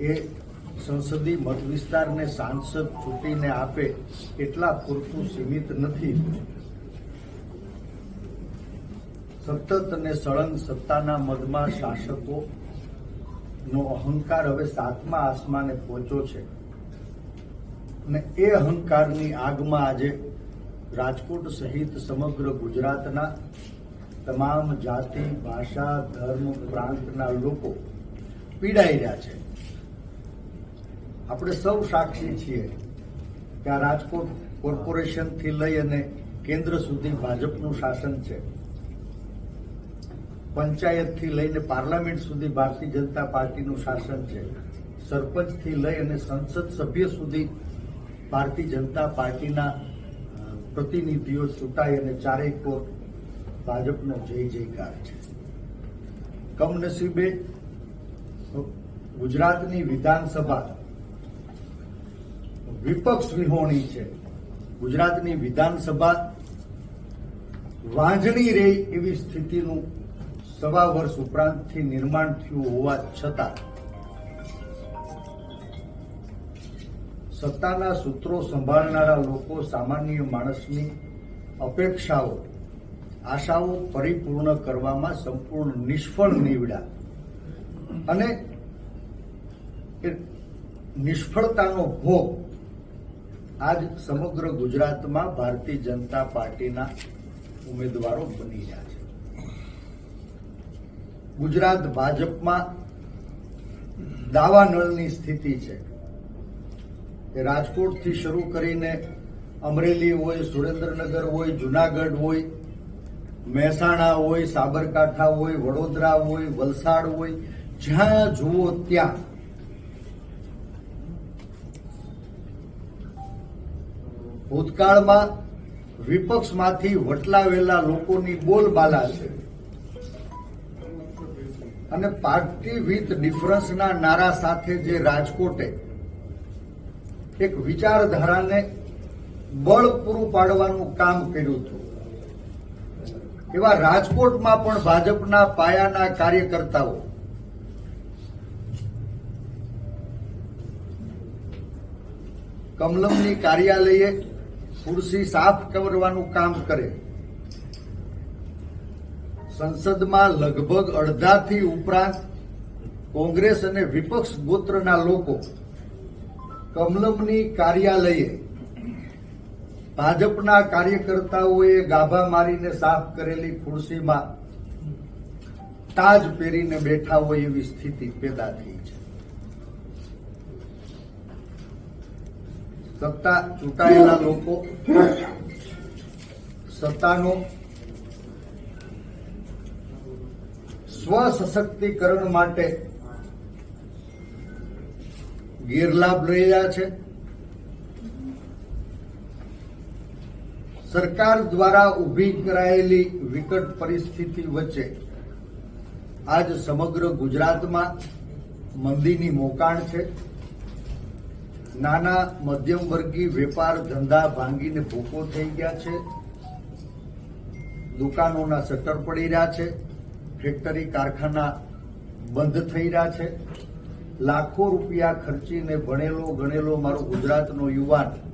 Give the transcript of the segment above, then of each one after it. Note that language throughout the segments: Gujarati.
એ સંસદીય મત વિસ્તારને સાંસદ ચૂંટીને આપે એટલા પૂરતું સીમિત નથી. સતત અને સળંગ સત્તાના મદમાં શાસકો નો અહંકાર હવે સાતમા આસમાને પહોંચ્યો છે. અને એ અહંકારની આગમાં આજે રાજકોટ સહિત સમગ્ર ગુજરાતના તમામ જાતિ, ભાષા, ધર્મ, પ્રાંતના લોકો પીડાઈ રહ્યા છે. આપણે સૌ સાક્ષી છીએ કે આ રાજકોટ કોર્પોરેશનથી લઈ અને કેન્દ્ર સુધી ભાજપનું શાસન છે. પંચાયતથી લઈને પાર્લામેન્ટ સુધી ભારતીય જનતા પાર્ટીનું શાસન છે. સરપંચથી લઈ અને સંસદ સભ્ય સુધી ભારતીય જનતા પાર્ટીના પ્રતિનિધિઓ ચૂંટાઈ અને ચારેય કોર ભાજપનો જય જયકાર છે. કમનસીબે ગુજરાતની વિધાનસભા વિપક્ષ વિહોણી છે. ગુજરાતની વિધાનસભા વાંજણી રહે એવી સ્થિતિનું સવા વર્ષ ઉપરાંતથી નિર્માણ થયું હોવા છતાં સત્તાના સૂત્રો સંભાળનારા લોકો સામાન્ય માણસની અપેક્ષાઓ, આશાઓ પરિપૂર્ણ કરવામાં સંપૂર્ણ નિષ્ફળ નીવડ્યા અને નિષ્ફળતાનો ભોગ આજ સમગ્ર ગુજરાતમાં ભારતીય જનતા પાર્ટીના ઉમેદવારો બની રહ્યા છે. ગુજરાત ભાજપમાં દાવાનળની સ્થિતિ છે. એ રાજકોટથી શરૂ કરીને અમરેલી હોય, સુરેન્દ્રનગર હોય, જુનાગઢ હોય, મહેસાણા હોય, સાબરકાંઠા હોય, વડોદરા હોય, વલસાડ હોય, જ્યાં જુઓ ત્યાં ભૂતકાળમાં વિપક્ષમાંથી વટલાવેલા લોકોની બોલબાલા છે. અને પાર્ટી વિથ ડિફરન્સના નારા સાથે જે રાજકોટે એક વિચારધારાને બળ પૂરું પાડવાનું કામ કર્યું હતું. એવા રાજકોટમાં પણ ભાજપના પાયાના કાર્યકર્તાઓ કમલમની કાર્યાલયે ખુરશી સાફ કરવાનું કામ કરે. સંસદમાં લગભગ અડધાથી ઉપરાંત કોંગ્રેસ અને વિપક્ષ ગોત્રના લોકો કમલમની કાર્યાલયે ભાજપના કાર્યકર્તાઓએ ગાભા મારીને સાફ કરેલી ખુરશીમાં તાજ પહેરીને બેઠા હોય એવી સ્થિતિ પેદા થઈ છે સત્તા ચૂંટાયેલા લોકો, સત્તાનો સ્વ સશક્તિકરણ માટે ગેરલાભ લઈ રહ્યા છે. સરકાર દ્વારા ઊભી કરાયેલી વિકટ પરિસ્થિતિ વચ્ચે આજ સમગ્ર ગુજરાતમાં મંદીની મોકાણ છે. નાના મધ્યમ વર્ગી વેપાર ધંધા ભાંગીને ભૂકો થઈ ગયા છે. દુકાનોના શટર પડી રહ્યા છે. ફેક્ટરી, કારખાના બંધ થઈ રહ્યા છે. લાખો રૂપિયા ખર્ચીને ભણેલો ગણેલો મારો ગુજરાતનો યુવાન.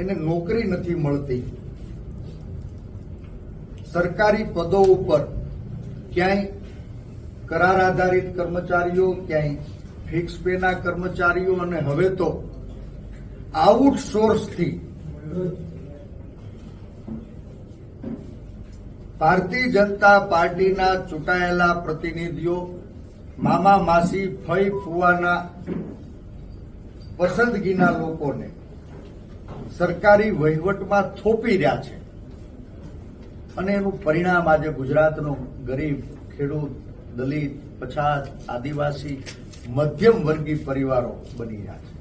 એને નોકરી નથી મળતી. સરકારી પદો ઉપર ક્યાંય કરાર આધારિત કર્મચારીઓ, ક્યાંય ફિક્સ પેના કર્મચારીઓ અને હવે તો આઉટસોર્સથી ભારતીય જનતા પાર્ટીના ચૂંટાયેલા પ્રતિનિધિઓ, મામા માસી ફઈ ફુવાના પસંદગીના લોકોને સરકારી વહીવટમાં થોપી રહ્યા છે. અને એનું પરિણામ આજે ગુજરાતનો ગરીબ ખેડૂત દલિત પછાત આદિવાસી મધ્યમ વર્ગી પરિવારો બની રહ્યા છે.